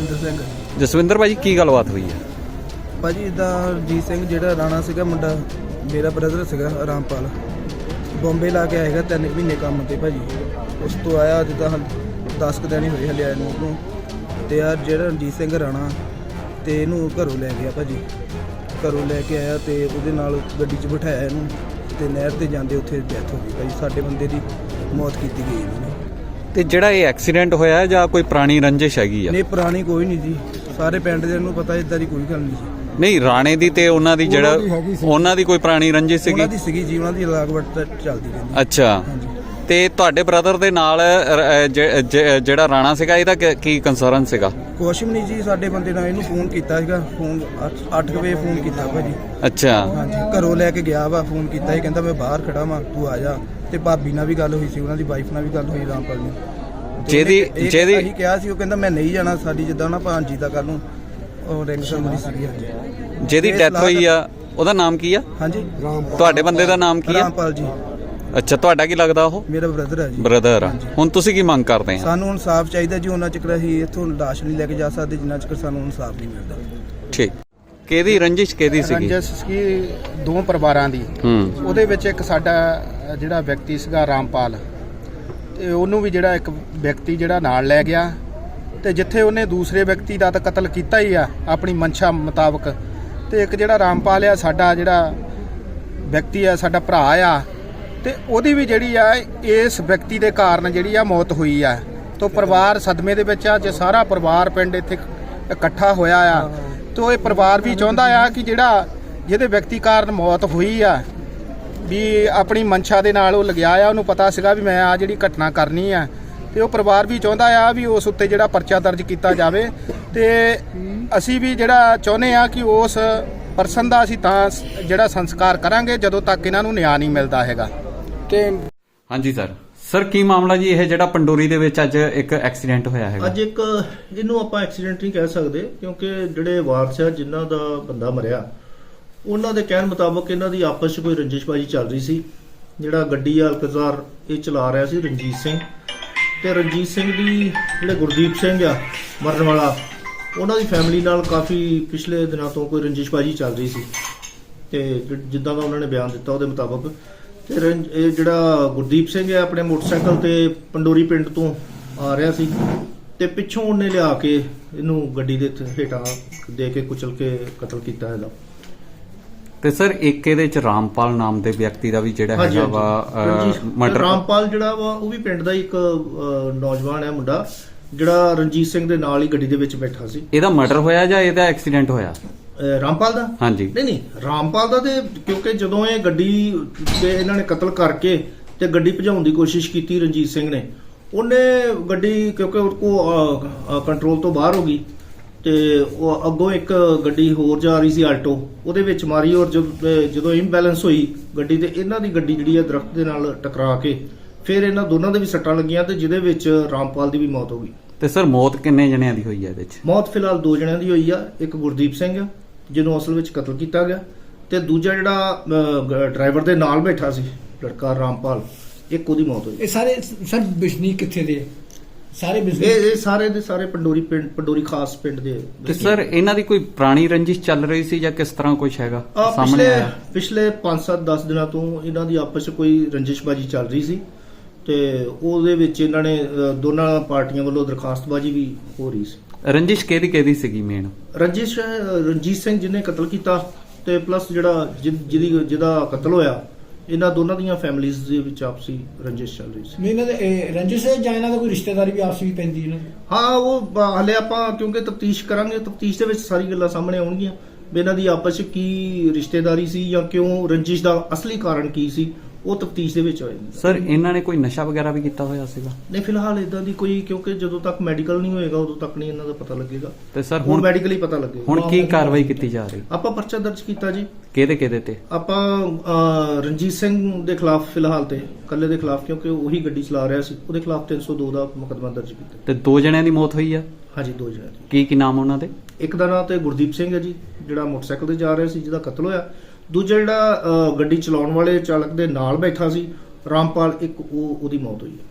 ਜਸਵਿੰਦਰ ਸਿੰਘ। ਜਸਵਿੰਦਰ ਭਾਜੀ ਕੀ ਗੱਲਬਾਤ ਹੋਈ ਹੈ? ਭਾਜੀ ਇਦਾਂ ਰਣਜੀਤ ਸਿੰਘ ਜਿਹੜਾ ਰਾਣਾ ਸੀਗਾ ਮੁੰਡਾ ਮੇਰਾ ਬ੍ਰਦਰ ਸੀਗਾ ਰਾਮਪਾਲ। ਬੰਬੇ ਲਾ ਕੇ ਆਏਗਾ ਤਿੰਨ ਕੁ ਮਹੀਨੇ ਕੰਮ ਤੇ ਭਾਜੀ। ਉਸ ਤੋਂ ਆਇਆ ਜਿੱਦਾਂ 10 ਕੁ ਦਿਨ ਹੀ ਹੋਏ ਹਲੇ ਆਏ ਨੂੰ ਉਹਨੂੰ। ਤੇ ਯਾਰ ਜਿਹੜਾ ਰਣਜੀਤ ਸਿੰਘ ਰਾਣਾ ਤੇ ਇਹਨੂੰ ਘਰੋਂ ਲੈ ਗਿਆ ਭਾਜੀ। ਘਰੋਂ ਲੈ ਕੇ ਆਇਆ ਤੇ ਉਹਦੇ ਨਾਲ ਗੱਡੀ 'ਚ ਬਿਠਾਇਆ ਇਹਨੂੰ। ਤੇ ਨਹਿਰ ਤੇ ਜਾਂਦੇ ਉੱਥੇ ਡੈਥ ਹੋ ਗਈ ਭਾਜੀ। ਸਾਡੇ ਬੰਦੇ ਦੀ ਮੌਤ ਕੀਤੀ ਗਈ ਇਹਨਾਂ। ਨੇ ਤੇ ਜਿਹੜਾ ਇਹ ਐਕਸੀਡੈਂਟ ਹੋਇਆ ਹੈ ਜਾਂ ਕੋਈ ਪੁਰਾਣੀ ਰੰਜਿਸ਼ ਹੈਗੀ ਆ? ਨਹੀਂ ਪੁਰਾਣੀ ਕੋਈ ਨਹੀਂ ਜੀ। ਸਾਰੇ ਪਿੰਡ ਦੇ ਨੂੰ ਪਤਾ ਇਦਾਂ ਦੀ ਕੋਈ ਗੱਲ ਨਹੀਂ ਜੀ। ਨਹੀਂ ਰਾਣੇ ਦੀ ਤੇ ਉਹਨਾਂ ਦੀ ਜਿਹੜਾ ਉਹਨਾਂ ਦੀ ਕੋਈ ਪੁਰਾਣੀ ਰੰਜਿਸ਼ ਸੀਗੀ? ਉਹਨਾਂ ਦੀ ਸੀਗੀ ਜੀ ਉਹਨਾਂ ਦੀ ਲਾਗਵਟ ਚੱਲਦੀ ਰਹਿੰਦੀ। ਅੱਛਾ। ਹਾਂਜੀ। ਤੇ ਤੁਹਾਡੇ ਬ੍ਰਦਰ ਦੇ ਨਾਲ ਜਿਹੜਾ ਰਾਣਾ ਸੀਗਾ ਇਹਦਾ ਕੀ- ਕੰਸਰਨ ਸੀਗਾ? ਕੁਛ ਵੀ ਨਹੀਂ ਜੀ ਸਾਡੇ ਬੰਦੇ ਨਾਲ ਇਹਨੂੰ ਫੋਨ ਕੀਤਾ ਸੀਗਾ ਫੋਨ 8 ਵਜੇ ਫੋਨ ਕੀਤਾ ਭਾਜੀ ਅੱਛਾ। ਹਾਂਜੀ ਘਰੋਂ ਲੈ ਕੇ ਗਿਆ ਵਾ ਫੋਨ ਕੀਤਾ ਇਹ ਕਹਿੰਦਾ ਮੈਂ ਬਾਹਰ ਖੜਾ ਵਾਂ ਤੂੰ ਆ ਜਾ। ਤੇ ਭਾਬੀ ਨਾਲ ਵੀ ਗੱਲ ਹੋਈ ਸੀ ਉਹਨਾਂ ਦੀ ਵਾਈਫ ਨਾਲ ਵੀ ਗੱਲ ਹੋਈ ਰਾਮਪਾਲ ਨੇ ਜਿਹਦੀ- ਜਿਹਦੀ- ਅਸੀਂ ਕਿਹਾ ਸੀ ਉਹ ਕਹਿੰਦਾ ਮੈਂ ਨਹੀਂ ਜਾਣਾ ਸਾਡੀ ਜਿੱਦਾਂ ਨਾ ਭਾਂਜੀ ਦਾ ਕੱਲ ਨੂੰ ਉਹ ਰਿੰਗ ਸਰਮਨੀ ਸੀਗੀ ਹਾਂਜੀ ਜਿਹਦੀ ਡੈਥ ਹੋਈ ਆ ਉਹਦਾ ਨਾਮ ਕੀ ਆ? ਹਾਂਜੀ। ਤੁਹਾਡੇ ਬੰਦੇ ਦਾ ਨਾਮ ਕੀ ਆ? ਰਾਮਪਾਲ ਜੀ। ਅੱਛਾ ਤੁਹਾਡਾ ਕੀ ਲੱਗਦਾ ਉਹ? ਮੇਰਾ ਬ੍ਰਦਰ ਹੈ ਜੀ। ਬ੍ਰਦਰ ਆ। ਹੁਣ ਤੁਸੀਂ ਕੀ ਮੰਗ ਕਰਦੇ ਆ? ਸਾਨੂੰ ਇਨਸਾਫ ਚਾਹੀਦਾ ਜੀ ਉਹਨਾਂ ਚਿਰ ਅਸੀਂ ਇੱਥੋਂ ਲਾਸ਼ ਨਹੀਂ ਲੈ ਕੇ ਜਾ ਸਕਦੇ ਜਿੰਨਾ ਚਿਰ ਸਾਨੂੰ ਇਨਸਾਫ ਨਹੀਂ ਮਿਲਦਾ। ਠੀਕ। ਕਿਹਦੀ ਰੰਜਿਸ਼ ਕਿਹਦੀ ਸੀਗੀ? ਰੰਜਸ ਸੀ ਦੋ ਪਰਿਵਾਰਾਂ ਦੀ। ਹੂੰ। ਉਹਦੇ ਵਿੱਚ ਇੱਕ ਸਾਡਾ ਅ, ਜਿਹੜਾ ਵਿਅਕਤੀ ਸੀਗਾ ਰਾਮਪਾਲ ਤੇ ਉਹਨੂੰ ਵੀ ਜਿਹੜਾ ਇੱਕ ਵਿਅਕਤੀ ਜਿਹੜਾ ਨਾਲ ਲੈ ਗਿਆ ਤੇ ਜਿੱਥੇ ਉਹਨੇ ਦੂਸਰੇ ਵਿਅਕਤੀ ਦਾ ਤਾਂ ਕਤਲ ਕੀਤਾ ਹੀ ਆ ਆਪਣੀ ਮਨਸ਼ਾ ਮੁਤਾਬਕ। ਤੇ ਇੱਕ ਜਿਹੜਾ ਰਾਮਪਾਲ ਆ ਸਾਡਾ ਜਿਹੜਾ ਵਿਅਕਤੀ ਆ ਸਾਡਾ ਭਰਾ ਆ ਤੇ ਉਹਦੀ ਵੀ ਜਿਹੜੀ ਆ, ਇਸ ਵਿਅਕਤੀ ਦੇ ਕਾਰਨ ਜਿਹੜੀ ਆ ਮੌਤ ਹੋਈ ਆ। ਤੋਂ ਪਰਿਵਾਰ ਸਦਮੇ ਦੇ ਵਿੱਚ ਆ, ਜੇ ਸਾਰਾ ਪਰਿਵਾਰ ਪਿੰਡ ਇੱਥੇ ਇਕੱਠਾ ਹੋਇਆ ਆ, ਤੋਂ ਇਹ ਪਰਿਵਾਰ ਵੀ ਚਾਹੁੰਦਾ ਆ ਕਿ ਜਿਹੜਾ ਜਿਹਦੇ ਵਿਅਕਤੀ ਕਾਰਨ ਮੌਤ ਹੋਈ ਆ, ਵੀ ਆਪਣੀ ਮਨਸ਼ਾ ਦੇ ਨਾਲ ਉਹ ਲਗਿਆ ਆ, ਉਹਨੂੰ ਪਤਾ ਸੀਗਾ ਵੀ ਮੈਂ ਆ ਜਿਹੜੀ ਘਟਨਾ ਕਰਨੀ ਆ। ਤੇ ਉਹ ਪਰਿਵਾਰ ਵੀ ਚਾਹੁੰਦਾ ਆ ਵੀ ਉਸ ਉੱਤੇ ਜਿਹੜਾ ਪਰਚਾ ਦਰਜ ਕੀਤਾ ਜਾਵੇ। ਤੇ ਅਸੀਂ ਵੀ ਜਿਹੜਾ ਚਾਹੁੰਦੇ ਆ ਕਿ ਉਸ ਪਰਸਨ ਦਾ ਅਸੀਂ ਤਾਂ ਜਿਹੜਾ ਸੰਸਕਾਰ ਕਰਾਂਗੇ, ਜਦੋਂ ਤੱਕ ਇਹਨਾਂ ਨੂੰ ਨਿਆਂ ਨਹੀਂ ਮਿਲਦਾ ਹੈਗਾ। ਤੇ ਹਾਂਜੀ ਸਰ ਸਰ ਕੀ ਮਾਮਲਾ ਜੀ? ਇਹ ਜਿਹੜਾ ਪੰਡੋਰੀ ਦੇ ਵਿੱਚ ਅੱਜ ਇੱਕ ਐਕਸੀਡੈਂਟ ਹੋਇਆ ਹੈਗਾ। ਅੱਜ ਇੱਕ ਇਹਨੂੰ ਆਪਾਂ ਐਕਸੀਡੈਂਟ ਨਹੀਂ ਕਹਿ ਸਕਦੇ ਕਿਉਂਕਿ ਜਿਹੜੇ ਵਾਰਸ ਆ ਜਿਨ੍ਹਾਂ ਦਾ ਬੰਦਾ ਮਰਿਆ ਉਹਨਾਂ ਦੇ ਕਹਿਣ ਮੁਤਾਬਕ ਇਹਨਾਂ ਦੀ ਆਪਸ 'ਚ ਕੋਈ ਰੰਜਿਸ਼ਬਾਜੀ ਚੱਲ ਰਹੀ ਸੀ। ਜਿਹੜਾ ਗੱਡੀ ਅਲਕਜ਼ਾਰ ਇਹ ਚਲਾ ਰਿਹਾ ਸੀ ਰਣਜੀਤ ਸਿੰਘ। ਤੇ ਰਣਜੀਤ ਸਿੰਘ ਦੀ ਜਿਹੜੇ ਗੁਰਦੀਪ ਸਿੰਘ ਆ ਮਰਨ ਵਾਲਾ ਉਹਨਾਂ ਦੀ ਫੈਮਿਲੀ ਨਾਲ ਕਾਫੀ ਪਿਛਲੇ ਦਿਨਾਂ ਤੋਂ ਕੋਈ ਰੰਜਿਸ਼ਬਾਜੀ ਚੱਲ ਰਹੀ ਸੀ। ਤੇ ਜਿ- ਜਿੱਦਾਂ ਦਾ ਉਹਨਾਂ ਨੇ ਬਿਆਨ ਦਿੱਤਾ ਉਹਦੇ ਮੁਤਾਬਕ ਰੰਜ- ਇਹ ਜਿਹੜਾ ਗੁਰਦੀਪ ਸਿੰਘ ਹੈ ਆਪਣੇ ਮੋਟਰਸਾਈਕਲ ਤੇ ਪੰਡੋਰੀ ਪਿੰਡ ਤੋਂ ਆ ਰਿਹਾ ਸੀ ਤੇ ਪਿੱਛੋਂ ਉਹਨੇ ਲਿਆ ਕੇ ਇਹਨੂੰ ਗੱਡੀ ਦੇ ਹੇਠਾਂ ਦੇ ਕੇ ਕੁਚਲ ਕੇ ਕਤਲ ਕੀਤਾ ਹੈਗਾ ਤੇ ਸਰ ਇੱਕ ਇਹਦੇ ਚ ਰਾਮਪਾਲ ਨਾਮ ਦੇ ਵਿਅਕਤੀ ਦਾ ਵੀ ਜਿਹੜਾ ਹੈਗਾ ਵਾ ਮਰਡਰ ਰਾਮਪਾਲ ਜਿਹੜਾ ਵਾ ਉਹ ਵੀ ਪਿੰਡ ਦਾ ਇੱਕ ਨੌਜਵਾਨ ਹੈ ਮੁੰਡਾ ਜਿਹੜਾ ਰਣਜੀਤ ਸਿੰਘ ਦੇ ਨਾਲ ਹੀ ਗੱਡੀ ਦੇ ਵਿੱਚ ਬੈਠਾ ਸੀ। ਇਹਦਾ ਮਰਡਰ ਹੋਇਆ ਜਾਂ ਇਹਦਾ ਐਕਸੀਡੈਂਟ ਹੋਇਆ? ਰਾਮਪਾਲ ਦਾ? ਹਾਂਜੀ। ਨਹੀਂ ਨਹੀਂ ਰਾਮਪਾਲ ਦਾ ਤੇ ਕਿਉਂਕਿ ਜਦੋਂ ਇਹ ਗੱਡੀ ਤੇ ਇਹਨਾਂ ਨੇ ਕਤਲ ਕਰਕੇ ਤੇ ਗੱਡੀ ਭਜਾਉਣ ਦੀ ਕੋਸ਼ਿਸ਼ ਕੀਤੀ ਰਣਜੀਤ ਸਿੰਘ ਨੇ ਉਹਨੇ ਗੱਡੀ ਕਿਉਂਕਿ ਉਹ ਕੋ ਕੰਟਰੋਲ ਤੋਂ ਬਾਹਰ ਹੋ ਗਈ ਤੇ ਉਹ ਅੱਗੋਂ ਇੱਕ ਗੱਡੀ ਹੋਰ ਜਾ ਰਹੀ ਸੀ ਆਲਟੋ ਉਹਦੇ ਵਿੱਚ ਮਾਰੀ ਔਰ ਜਦ- ਇੰਬੈਲੈਂਸ ਹੋਈ ਗੱਡੀ ਤੇ ਇਹਨਾਂ ਦੀ ਗੱਡੀ ਜਿਹੜੀ ਹੈ ਦਰਖਤ ਦੇ ਨਾਲ ਟਕਰਾ ਕੇ ਫਿਰ ਇਹਨਾਂ ਦੋਨਾਂ ਦੇ ਵੀ ਸੱਟਾਂ ਲੱਗੀਆਂ ਤੇ ਜਿਹਦੇ ਵਿੱਚ ਰਾਮਪਾਲ ਦੀ ਵੀ ਮੌਤ ਹੋ ਗਈ। ਤੇ ਸਰ ਮੌਤ ਕਿੰਨੇ ਜਣਿਆਂ ਦੀ ਹੋਈ ਹੈ ਇਹਦੇ ਚ ਮੌਤ ਫਿਲਹਾਲ ਦੋ ਜਣਿਆਂ ਦੀ ਹੋਈ ਆ ਇੱਕ ਗੁਰਦੀਪ ਸਿੰਘ ਜਿਹਨੂੰ ਅਸਲ ਵਿੱਚ ਕਤਲ ਕੀਤਾ ਗਿਆ ਤੇ ਦੂਜਾ ਜਿਹੜਾ ਡਰਾਈਵਰ ਦੇ ਨਾਲ ਬੈਠਾ ਸੀ ਲੜਕਾ ਰਾਮਪਾਲ ਇੱਕ ਉਹਦੀ ਮੌਤ ਹੋਈ। ਇਹ ਸਾਰੇ ਸਰ ਬਿਸ਼ਨੀ ਕਿੱਥੇ ਦੇ? ਸਾਰੇ ਬਿਸ਼ਨੀ? ਇਹ ਸਾਰੇ ਦੇ ਸਾਰੇ ਪੰਡੋਰੀ ਪਿੰਡ ਪੰਡੋਰੀ ਖਾਸ ਪਿੰਡ ਦੇ ਤੇ ਸਰ ਇਹਨਾਂ ਦੀ ਕੋਈ ਪੁਰਾਣੀ ਰੰਜਿਸ਼ ਚੱਲ ਰਹੀ ਸੀ ਜਾਂ ਕਿਸ ਤਰ੍ਹਾਂ ਕੁਝ ਹੈਗਾ? ਆ ਸਾਹਮਣੇ ਪਿਛਲੇ ਆਇਆ। ਪਿਛਲੇ 5-7 10 ਦਿਨਾਂ ਤੋਂ ਇਹਨਾਂ ਦੀ ਆਪਸ ਵਿੱਚ ਕੋਈ ਰੰਜਿਸ਼ਬਾਜੀ ਚੱਲ ਰਹੀ ਸੀ ਤੇ ਉਹਦੇ ਵਿੱਚ ਇਹਨਾਂ ਨੇ ਦੋਨਾਂ ਪਾਰਟੀਆਂ ਵੱਲੋਂ ਦਰਖਾਸਤਬਾਜੀ ਵੀ ਹੋ ਰਹੀ ਸੀ। ਰੰਜਿਸ਼ ਕਿਹਦੀ ਕਿਹਦੀ ਸੀਗੀ ਮੇਨ ਰੰਜਿਸ਼ ਰਣਜੀਤ ਸਿੰਘ ਜਿਹਨੇ ਕਤਲ ਕੀਤਾ ਤੇ ਪਲੱਸ ਜਿਹੜਾ ਜਿਹ- ਜਿਹਦੀ ਜਿਹਦਾ ਕਤਲ ਹੋਇਆ ਇਹਨਾਂ ਦੋਨਾਂ ਦੀਆਂ ਫੈਮਿਲੀਆਂ ਦੇ ਵਿੱਚ ਆਪਸੀ ਰੰਜਿਸ਼ ਚੱਲ ਰਹੀ ਸੀ। ਨਹੀਂ ਇਹਨਾਂ ਦੇ ਇਹ ਰੰਜਿਸ਼ ਜਾਂ ਇਹਨਾਂ ਦਾ ਕੋਈ ਰਿਸ਼ਤੇਦਾਰੀ ਵੀ ਆਪਸ ਵਿੱਚ ਪੈਂਦੀ ਇਹਨਾਂ ਦੀ? ਹਾਂ ਉਹ ਬ- ਹਲੇ ਆਪਾਂ ਕਿਉਂਕਿ ਤਫਤੀਸ਼ ਕਰਾਂਗੇ ਤਫਤੀਸ਼ ਦੇ ਵਿੱਚ ਸਾਰੀ ਗੱਲਾਂ ਸਾਹਮਣੇ ਆਉਣਗੀਆਂ ਵੀ ਇਹਨਾਂ ਦੀ ਆਪਸ ਵਿੱਚ ਕੀ ਰਿਸ਼ਤੇਦਾਰੀ ਸੀ ਜਾਂ ਕਿਉਂ ਰੰਜਿਸ਼ ਦਾ ਅਸਲੀ ਕਾਰਨ ਕੀ ਸੀ ਉਹ ਤਫਤੀਸ਼ ਦੇ ਵਿੱਚ ਹੋਏਗੀ ਸਰ ਇਹਨਾਂ ਨੇ ਕੋਈ ਨਸ਼ਾ ਵਗੈਰਾ ਵੀ ਕੀਤਾ ਹੋਇਆ ਸੀਗਾ? ਨਹੀਂ ਫਿਲਹਾਲ ਇਦਾਂ ਦੀ ਕੋਈ ਕਿਉਂਕਿ ਜਦੋਂ ਤੱਕ ਮੈਡੀਕਲ ਨਹੀਂ ਹੋਏਗਾ ਉਦੋਂ ਤੱਕ ਨਹੀਂ ਇਹਨਾਂ ਦਾ ਪਤਾ ਲੱਗੇਗਾ। ਤੇ ਸਰ ਹੁਣ ਮੈਡੀਕਲੀ ਪਤਾ ਲੱਗੇਗਾ। ਹੁਣ ਕੀ ਕਾਰਵਾਈ ਕੀਤੀ ਜਾ ਰਹੀ? ਆਪਾਂ ਪਰਚਾ ਦਰਜ ਕੀਤਾ ਜੀ। ਕਿਹਦੇ ਕਿਹਦੇ ਤੇ? ਆਪਾਂ ਰਣਜੀਤ ਸਿੰਘ ਦੇ ਖਿਲਾਫ ਫਿਲਹਾਲ ਤੇ ਕੱਲੇ ਦੇ ਖਿਲਾਫ ਕਿਉਂਕਿ ਉਹੀ ਗੱਡੀ ਚਲਾ ਰਿਹਾ ਸੀ। ਉਹਦੇ ਖਿਲਾਫ 302 ਦਾ ਮੁਕੱਦਮਾ ਦਰਜ ਕੀਤਾ। ਤੇ ਦੋ ਜਣਿਆਂ ਦੀ ਮੌਤ ਹੋਈ ਆ? ਹਾਂਜੀ ਦੋ ਜਣੇ ਦੀ। ਕੀ ਕੀ ਨਾਮ ਉਹਨਾਂ ਦੇ? ਇੱਕ ਦਾ ਨਾਮ ਤੇ ਗੁਰਦੀਪ ਸਿੰਘ ਹੈ ਜੀ ਜਿਹੜਾ ਮੋਟਰਸਾਈਕਲ ਤੇ ਜਾ ਰਿਹਾ ਸੀ ਜਿਹਦਾ ਕਤਲ ਹੋਇਆ। ਦੂਜਾ ਜਿਹੜਾ ਗੱਡੀ ਚਲਾਉਣ ਵਾਲੇ ਚਾਲਕ ਦੇ ਨਾਲ ਬੈਠਾ ਸੀ, ਰਾਮਪਾਲ, ਇੱਕ ਉਹ, ਉਹਦੀ ਮੌਤ ਹੋਈ ਹੈ।